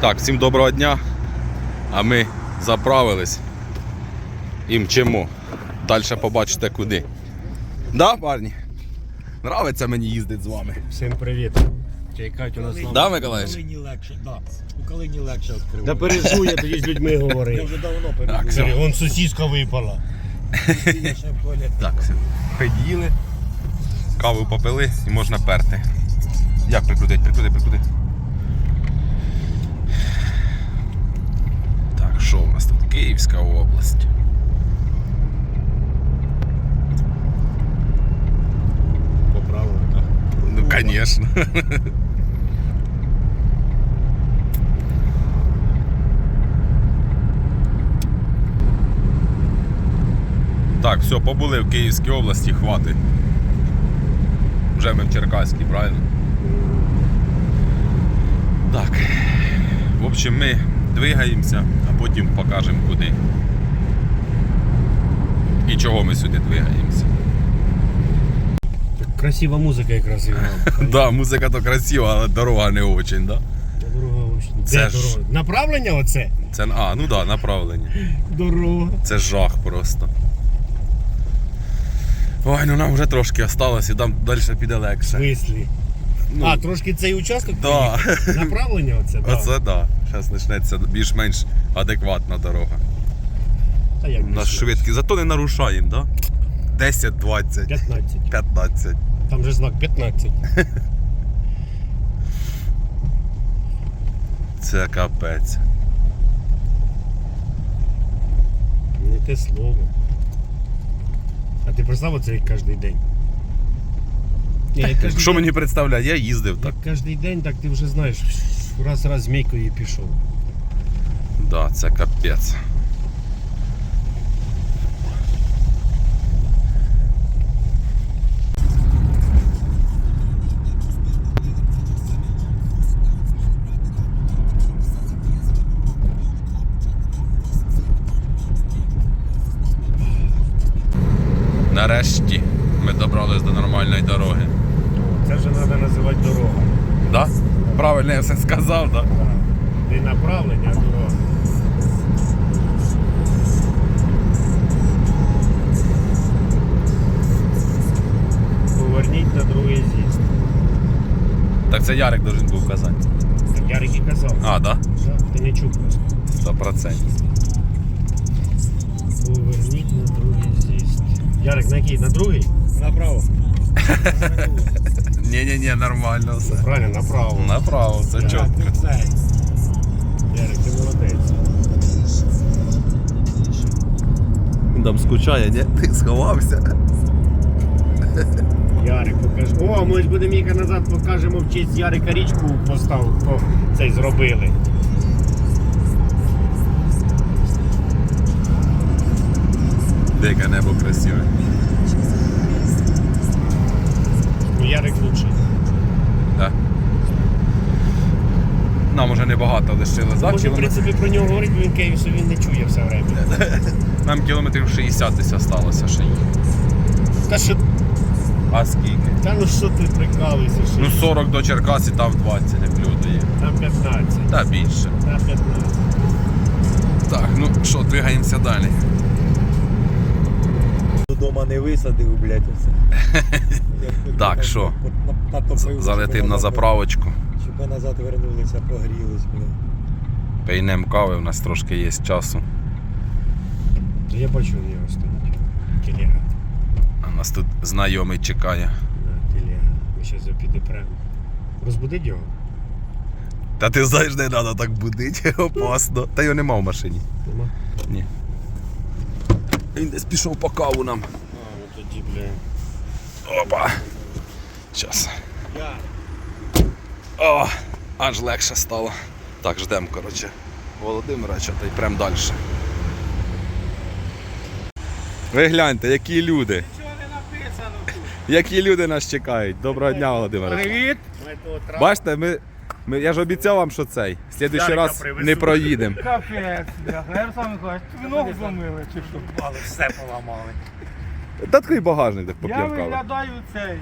Так, всім доброго дня. А ми заправились і мчимо. Далі побачите куди. Да, парні? Нравиться мені їздити з вами. Всім привіт. Чайкать у нас на Да, Миколаївич? У Калині легше, да. У Калині легше відкривати. Да пережу, я тоді з людьми Я говорив. вже давно Так, все. Вон сусідка випала. Я ще в туалет. Так, все. Під'їли, каву попили і можна перти. Як прикрутить? Прикрути, прикрути. Так, що у нас тут? Київська область. Поправили, так? Ну, конечно. Так, все, побули в Київській області, хватить. Вже ми в Черкаській, правильно? Так. В общем, ми двигаємося, а потім покажемо куди. І чого ми сюди двигаємося. Красива музика якраз іграла. Да, музика то красива, але дорога не очень, да? Дорога очень. Це Де ж- дорога? Направлення оце? Це, а, ну да, направлення. Дорога. Це жах просто. Ой, ну нам вже трошки осталось і там далі піде В легше. смислі? Ну, А, трошки цей участок? да. Направлення оце, да. Оце да. Зараз почнеться більш-менш адекватна дорога. Та як У нас більше? швидкі, зато не нарушаємо, да? 10, 20, 15. 15. Там же знак 15. Це капець. Не те слово. А ти представ оце як кожен день? Ні, як кожен Що день- мені представляє? Я їздив так. Як кожен день, так ти вже знаєш, раз-раз змійкою і пішов. Да, це капець. Нарешті ми добрались до нормальної дороги. Це вже треба називати дорога. Да? Правильно я все сказав, да? Не направлення, а дорога. Поверніть на другий з'їзд. Так це Ярик должен був казати. Так Ярик і казав. А, да? Так, ти не чув просто. Сто процентів. Поверніть на другий з'їзд. Ярик, на який? На другий? Направо. Ні-ні-ні, нормально все. Правильно, направо. Направо, це чітко. Ярик, ти молодець. Там скучає, ні? Ти сховався. Ярик, покажи. О, ми ж будемо їхати назад, покажемо в честь Ярика річку постав, по цей зробили. Дике небо красиве. Ярик лучший. Да. Нам уже небагато лишилось, да? Може, в Кілометр... принципі, про нього говорить, бо він Київсу він не чує все время. Нам кілометрів 60 десь осталося ще їхати. Та що, А скільки? та ну що ти прикалуєшся? Що? Ну 40 до Черкас і там 20 не плюдає. Там 15. Та більше. Там 15. Так, ну що, двигаємося далі. Додома не висадив, блядь, оце. Так, що? Залетим на заправочку. Щоб ми назад вернулися, погрілись, блядь. Пейнем кави, у нас трошки є часу. Я бачу його стоїть. Телега. А нас тут знайомий чекає. Телега. Ми зараз його підіпремо. Розбудить його? Та ти знаєш, не треба так будити, опасно. Та його нема в машині. Нема? Ні. Він десь пішов по каву нам. А, ну тоді, бля. Опа. Щас. О, аж легше стало. Так, ждемо, коротше, Володимировича та й прям далі. Ви гляньте, які люди. Нічого не написано. Які люди нас чекають. Доброго дня, Володимир. Привіт! Ми тут. Бачите, ми, ми, я ж обіцяв вам, що цей. В слідуючий Ярика раз привезу. не проїдемо. Капець, бляха. Я сам кажу, ти ногу зломили чи що? Але все поламали. Та такий багажник так Я поп'ємо виглядаю цей.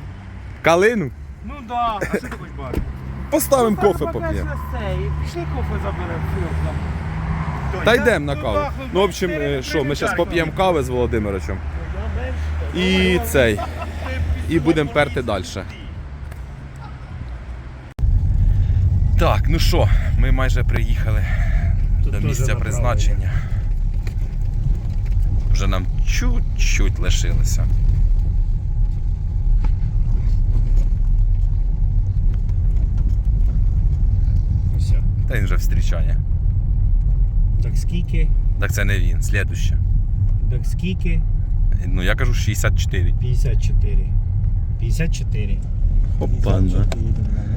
Калину? Ну да. А що ти хочеш бачити? поставимо кофе поп'ємо. покажи Пішли кофе заберемо. Філіп, Та йдемо на каву. Ну, в общем, е, що, ми зараз поп'ємо кави з Володимировичем. І цей. І будемо перти далі. Так, ну що, ми майже приїхали Тут до місця призначення. Вже нам чуть-чуть лишилося. Все. Та він вже встрічає. Так скільки? Так це не він, слідуще. Так скільки? Ну я кажу 64. 54. 54. Опанда.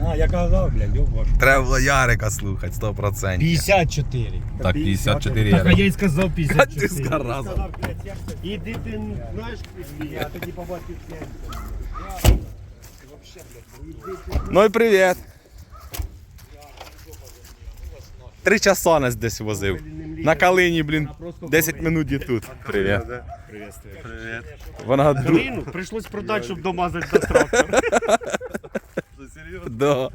А, я казав, блядь, йоб ваш. Треба було Ярика слухати, 100%. 54. Так, 54 Так, а я й сказав Ти 54. сказав. Іди ти, знаєш, я тоді побачив Ну і привіт. Три часа нас десь возив. На Калині, блін, 10 минут і тут. Привіт. Привіт. Вона дру... Глину прийшлось продати, щоб домазати до Да.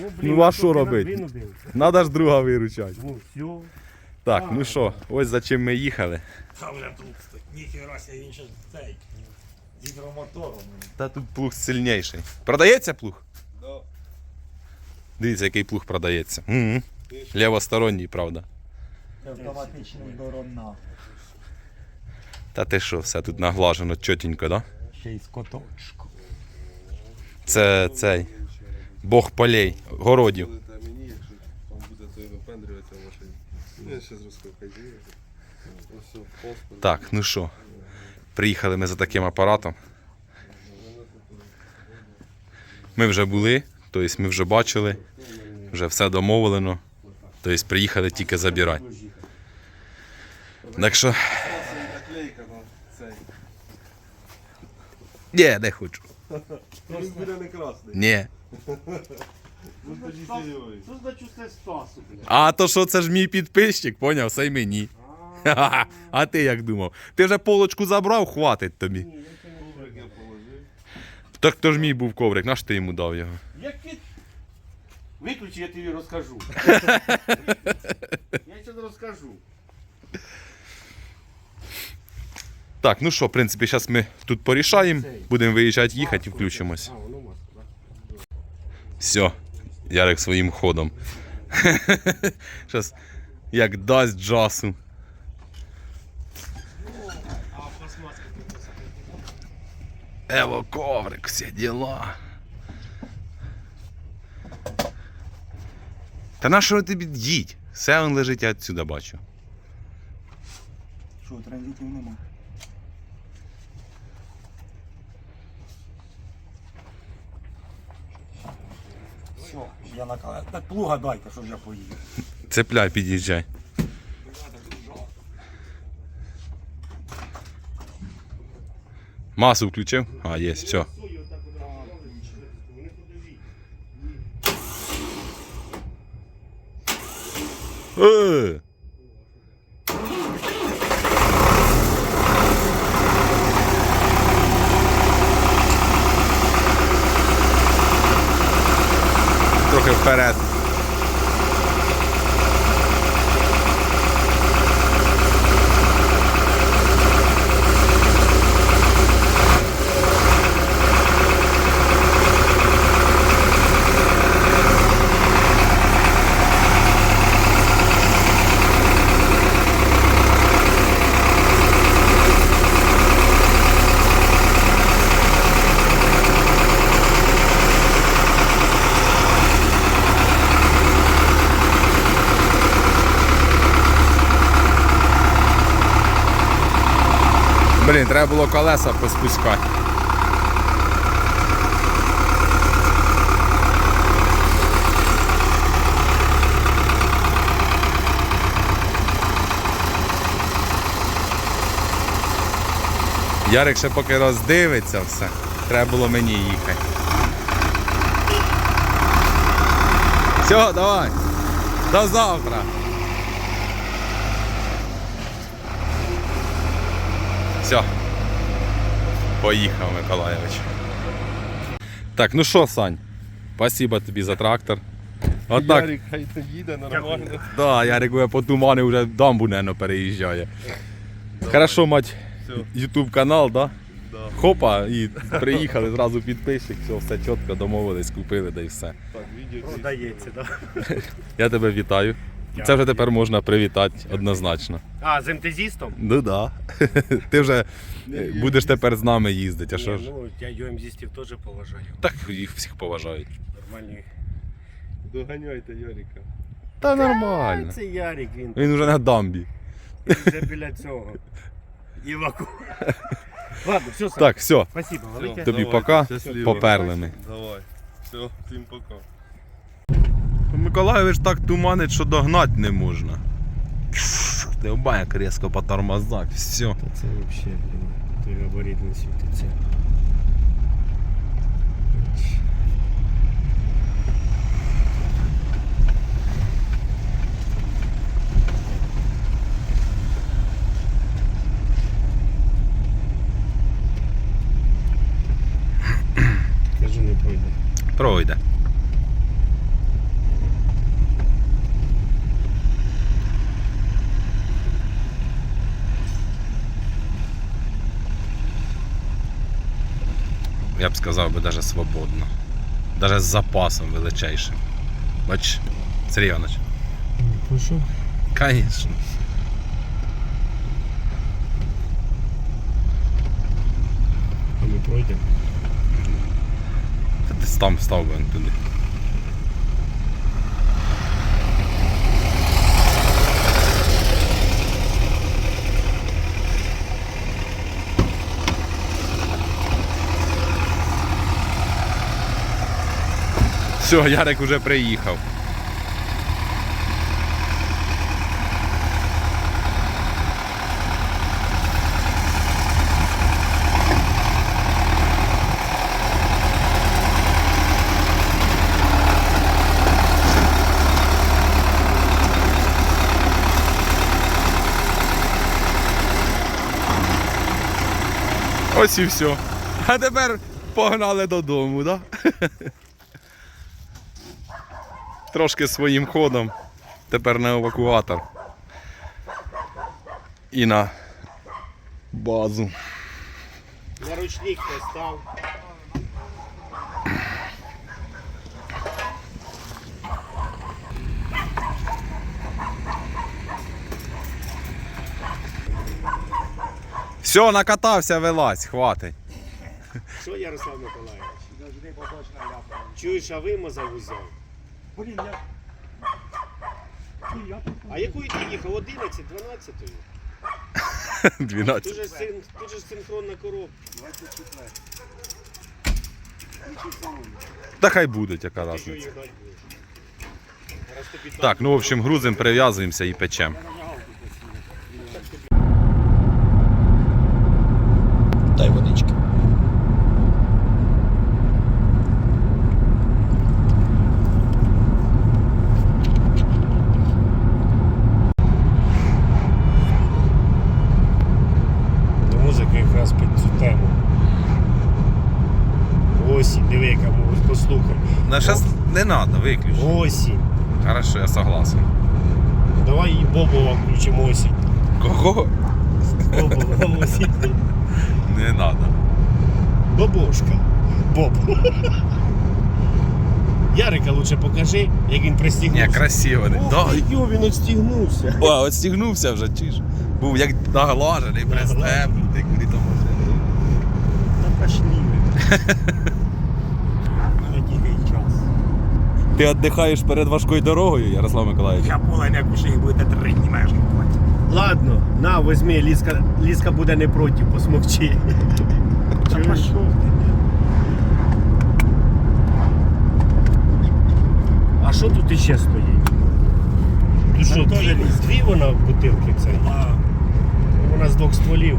Ну, Ну, а що робити? Надо ж друга виручати. Ну, все. Так, ну що, ось за чим ми їхали. А вже тут ніхера ся він ще цей. З гідромотором. Та тут плуг сильніший. Продається плуг? Да. Дивіться, який плуг продається. Угу. Лівосторонній, правда. Автоматичний дорона. Та ти що, все тут наглажено чотенько, да? Ще й з коточку. Це цей. Бог полей, городів. Мені, якщо там буде той випендрюватися машині. Я ще з розкопаю. Ось все, паспорт. Так, ну що, приїхали ми за таким апаратом. Ми вже були, тобто ми вже бачили, вже все домовлено. Тобто приїхали тільки забирати. Так що, Наклейка на цей. ні, не хочу. Він буде не красний. Ні. Ну тоді сійовий. Що значить це Стасу, блядь? А то що це ж мій підписчик, поняв? Це й мені. Ха-ха. А ти як думав? Ти вже полочку забрав, хватить тобі. Коврик я положив. Так то ж мій був коврик, наш ти йому дав його. Виключи, я тобі розкажу. я ще розкажу. Так, ну що, в принципі, зараз ми тут порішаємо, будемо виїжджати, їхати і включимось. Все, Ярик своїм ходом. Зараз як дасть джасу. Ево коврик, всі діла. Та на що тобі їдь? Все он лежить, я відсюди бачу. Що, транзитів нема? Я накалав. Так плуга дайте, що ж я поїду. Цепляй, під'їжджай. Масу включив? А, є, все. Е! para треба було колеса поспускати. Ярик ще поки роздивиться все. Треба було мені їхати. Все, давай. До завтра. Все. Поїхав Миколаєвич. Так, ну що, Сань? Спасибо тобі за трактор. Отак. Ярик, хай то їде нормально. Да, Ярик вже по тумані вже дамбу, наверное, переїжджає. Хорошо, мать, YouTube канал, да? да. Хопа, і приїхали, зразу підписчик, все, все чітко, домовились, купили, да і все. Так, відео. Продається, так? Я тебе вітаю. Це вже тепер можна привітати однозначно. А, з МТЗістом? Ну да. Ти вже будеш тепер з нами їздити, а що ж? Ну, я ЮМЗістів теж поважаю. Так їх всіх поважають. Нормальні. Доганяйте Ярика. Та нормально. Це Ярик, він Він вже на дамбі. вже біля цього. Іваку. Ладно, все, Сань. Так, все, Спасибо, велике. тобі Давайте, пока. щасливо. Поперли ми. Давай. Все, всім пока. Миколаївич так туманить, що догнати не можна. Ти як різко по тормозах, все. Та це взагалі, блін, той габарит не світиться. Кажу, не пройде. Пройде. Я б сказав би навіть свободно. Навіть з запасом величайшим. Бач, Сергій Іванович. Пішов? Звісно. А ми пройдемо. Та десь там став би туди. Все, Ярик уже приїхав. Ось і все. А тепер погнали додому, так? Да? Трошки своїм ходом. Тепер на евакуатор. І на базу. На ручник хтось став. Все, накатався, вилазь, хватить. Що, Ярослав Миколаївич? Чуєш, а вимазав узяв? Блін, я... Блін, я тут... А якою ти їхав? 11, 12? 12. Тут же, син, тут же синхронна коробка. Та хай буде, яка Ти що разниця. їх дати будеш? Раз тобі Так, ну в общем, грузим, прив'язуємося і печемо водички. До музики якраз під цю тему. Осінь, диви, яка послухай. На щас не треба, виключи. Осінь. Хорошо, я согласен. Давай і Бобова включимо осінь. Кого? Бобова осінь. Не треба. Бобошка. Боб. Ярика лучше покажи, як він Ні, пристігнувся. красиво. не- Ох, Да, ти йо, він відстігнувся. О, от стігнувся вже, чиш. Був як наглажений, пристебнутий, куди там може. Та пошли ви. Надігай час. Ти віддихаєш перед важкою дорогою, Ярослав Миколаївич? Я полоняк уже їх будете три дні маєш купувати. Ладно, на, возьми, Ліска, Ліска буде не проти, посмокчи. Та пошов ти. А що тут іще стоїть? Тут що, теж дві, ліс. дві вона бутилки це? А, Вона з двох стволів.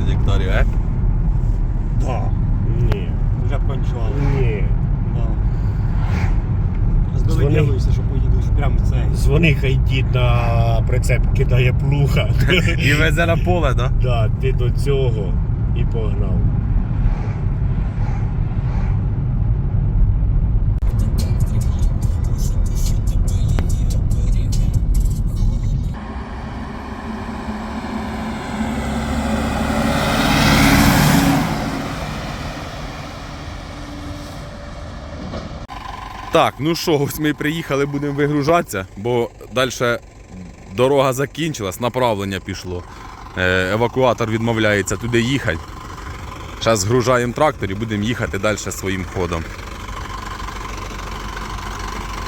15 гектарів, е? Да. Ні. Вже кончували. Ні. Да. Здоведілися, що поїдеш прямо в цей. Дзвони, хай дід на прицеп кидає плуха. І везе на поле, так? Да? Так, ти до цього і погнав. Так, ну що, ось ми приїхали, будемо вигружатися, бо далі дорога закінчилась, направлення пішло. Е, Евакуатор відмовляється туди їхати. Зараз згружаємо трактор і будемо їхати далі своїм ходом.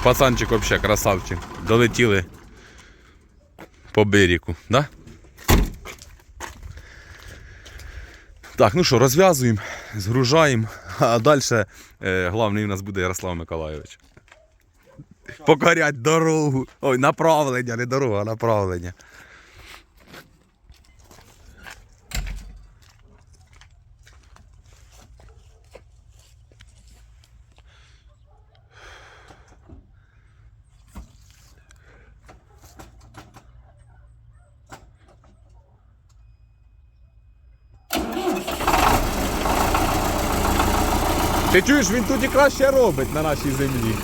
Пацанчик взагалі красавчик. Долетіли по берегу, да? Так, ну що, розв'язуємо, згружаємо, а далі е, головний у нас буде Ярослав Миколайович. Покорять дорогу. Ой, направлення, не дорога, а направлення. Ти чуєш, він тут і краще робить на нашій землі.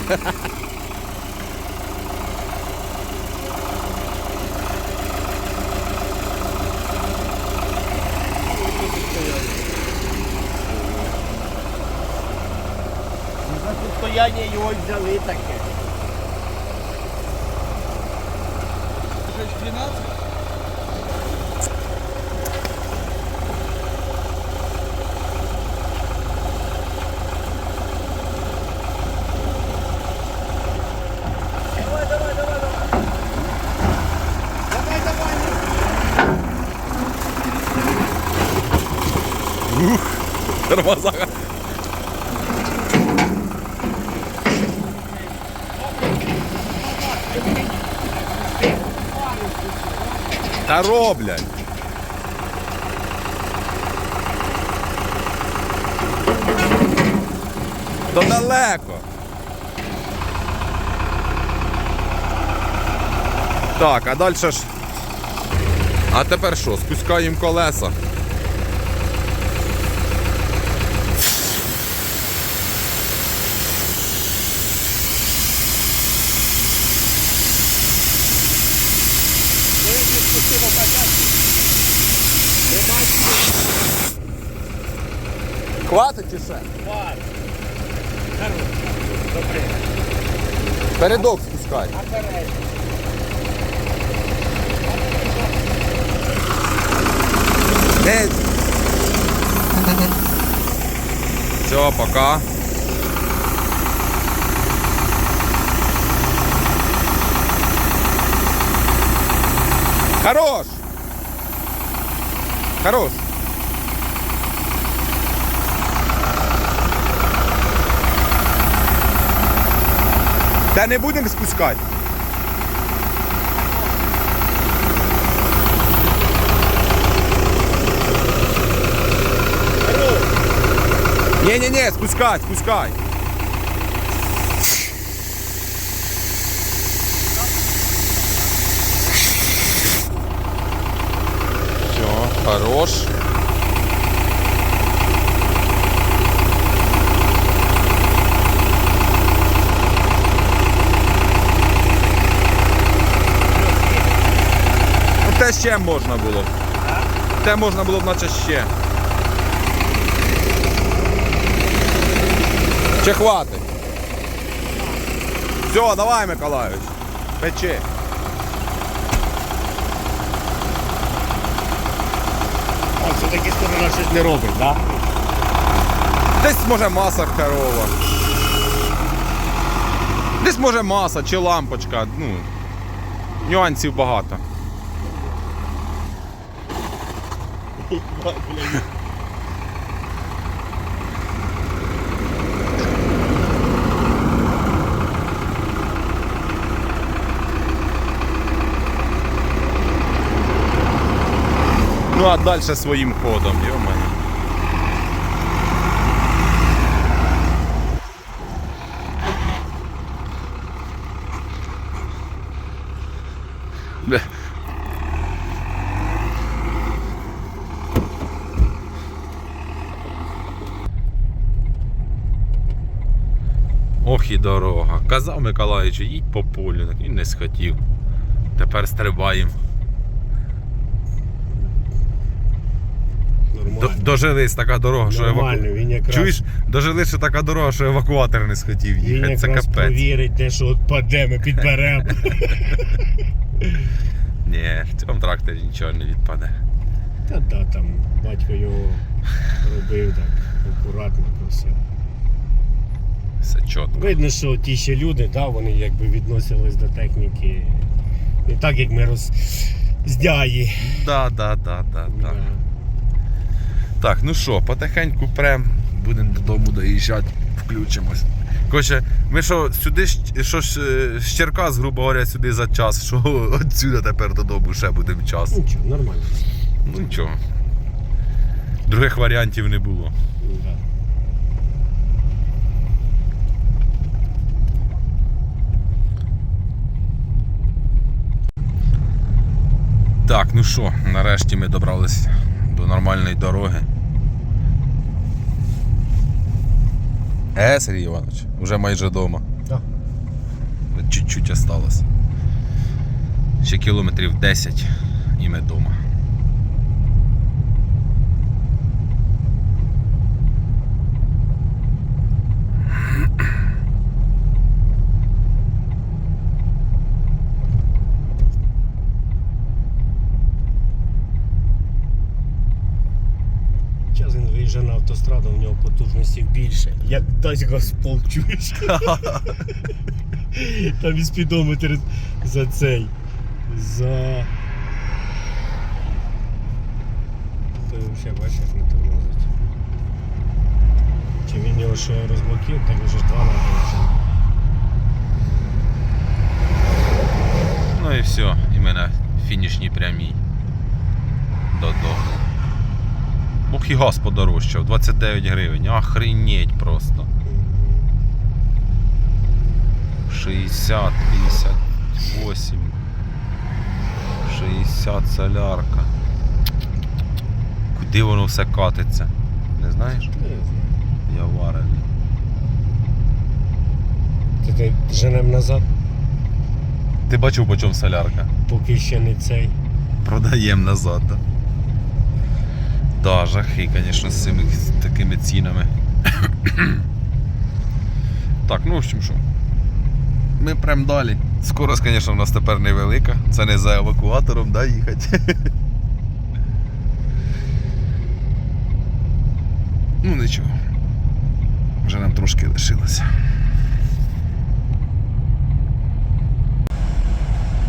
За состояння його взяли таке. Тормоза. Та роблять. То далеко. Так, а далі ж. А тепер що? Спускаємо колеса. Хватить чи ще? Передок спускай. Все, пока. Хорош! Хорош! Та не будемо спускати. Не-не-не, спускай, спускай. Все, хорош. Ще можна було. Те можна було б наче ще. Чи хватить? Все, давай, Миколайович. Печи. О, все-таки сторона щось не робить, так? Да? Десь може маса херова. Десь може маса чи лампочка. Ну, нюансів багато. Ну а дальше своим ходом, -мо. Бля. І дорога. Казав Миколаївич, їдь по полю, так він не схотів. Тепер стрибаємо. Дожились така дорога, що Нормально, еваку... він якраз, Чуєш, дожились, що така дорога, що евакуатор не схотів він їхати. Це якраз капець. провірить, де що от паде, ми підберемо. Ні, в цьому тракторі нічого не відпаде. Та да, там батько його робив так акуратно все. Все чітко. Видно, що ті ще люди, да, вони якби відносились до техніки. Не так, як ми роз... з дяї. Да, да, да, да, да. Так, ну що, потихеньку прем, будемо додому доїжджати, включимось. Коротше, ми що, сюди що е, з Черкас, грубо говоря, сюди за час, що отсюди тепер додому ще будемо час. Нічого, нормально. Ну нічого. Других варіантів не було. Да. Так, ну що, нарешті ми добрались до нормальної дороги. Е, Сергій Іванович, вже майже вдома. Да. Чуть-чуть осталось. Ще кілометрів 10 і ми вдома. Зараз він виїжджає на автостраду, у нього потужності більше. Як дасть Госпол, чуєш? Там і спідометр за цей. За. Ти взагалі бачиш, як не тормозить. Чи він його ще розблокує, так вже ж два надо. Ну і все, і ми на фінішній прямій. Додому. Ух і газ подорожчав, 29 гривень. Охренеть просто. 60, 58. 60 солярка. Куди воно все катиться? Не знаєш? Не знаю. Я варений. Ти, ти женем назад, Ти бачив, по чому солярка? поки ще не цей. Продаємо назад. Да, да жахи, звісно, з цими такими цінами. так, ну в общем що. Ми прям далі. Скорость, звісно, у нас тепер невелика. Це не за евакуатором, да, їхати. ну нічого. Вже нам трошки лишилося.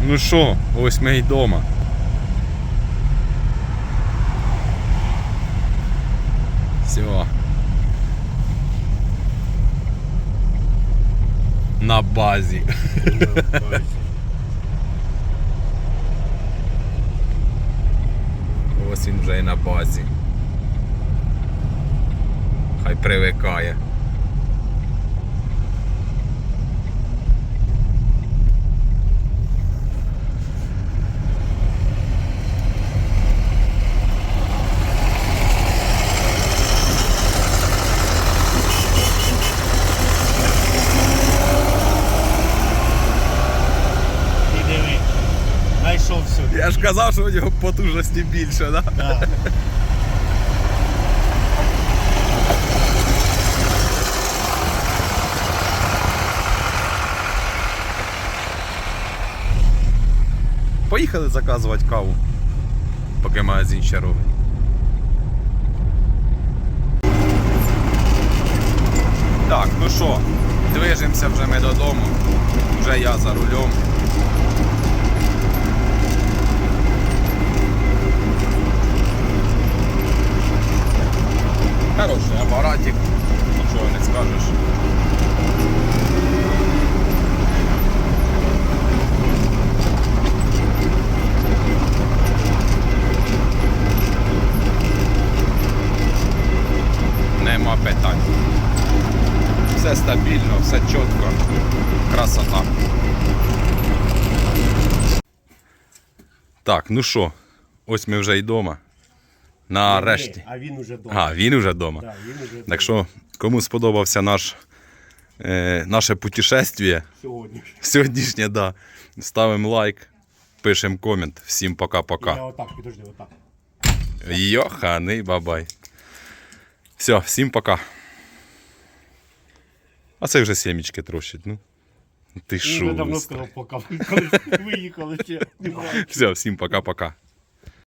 Ну що, ось ми й вдома. Все. На базі. Ось він вже і на базі. Хай привикає. І диви. Знайшов сюди. Я ж казав, що у нього потужності більше, да? Да. Поїхали заказувати каву, поки магазин ще робить. Так, ну що, движемося вже ми додому. Вже я за рулем. Хороший апаратик, нічого не скажеш. Нема питань. Все стабільно, все чітко. Красота. Так, ну що, ось ми вже й вдома. Нарешті. Ні, А він уже дома. А, він уже вдома. Да, він уже Так що, кому сподобався наш, е, наше путешествие сьогодні. сьогоднішнє, да, ставимо лайк, пишемо комент. Всім Я пока-пока. отак, підожди, отак. Йоханий бабай. Все, всім пока. А це вже сімечки трощить, ну. Ти Він вже давно шо? сказав пока. Коли виїхали ще. Все, всім пока-пока.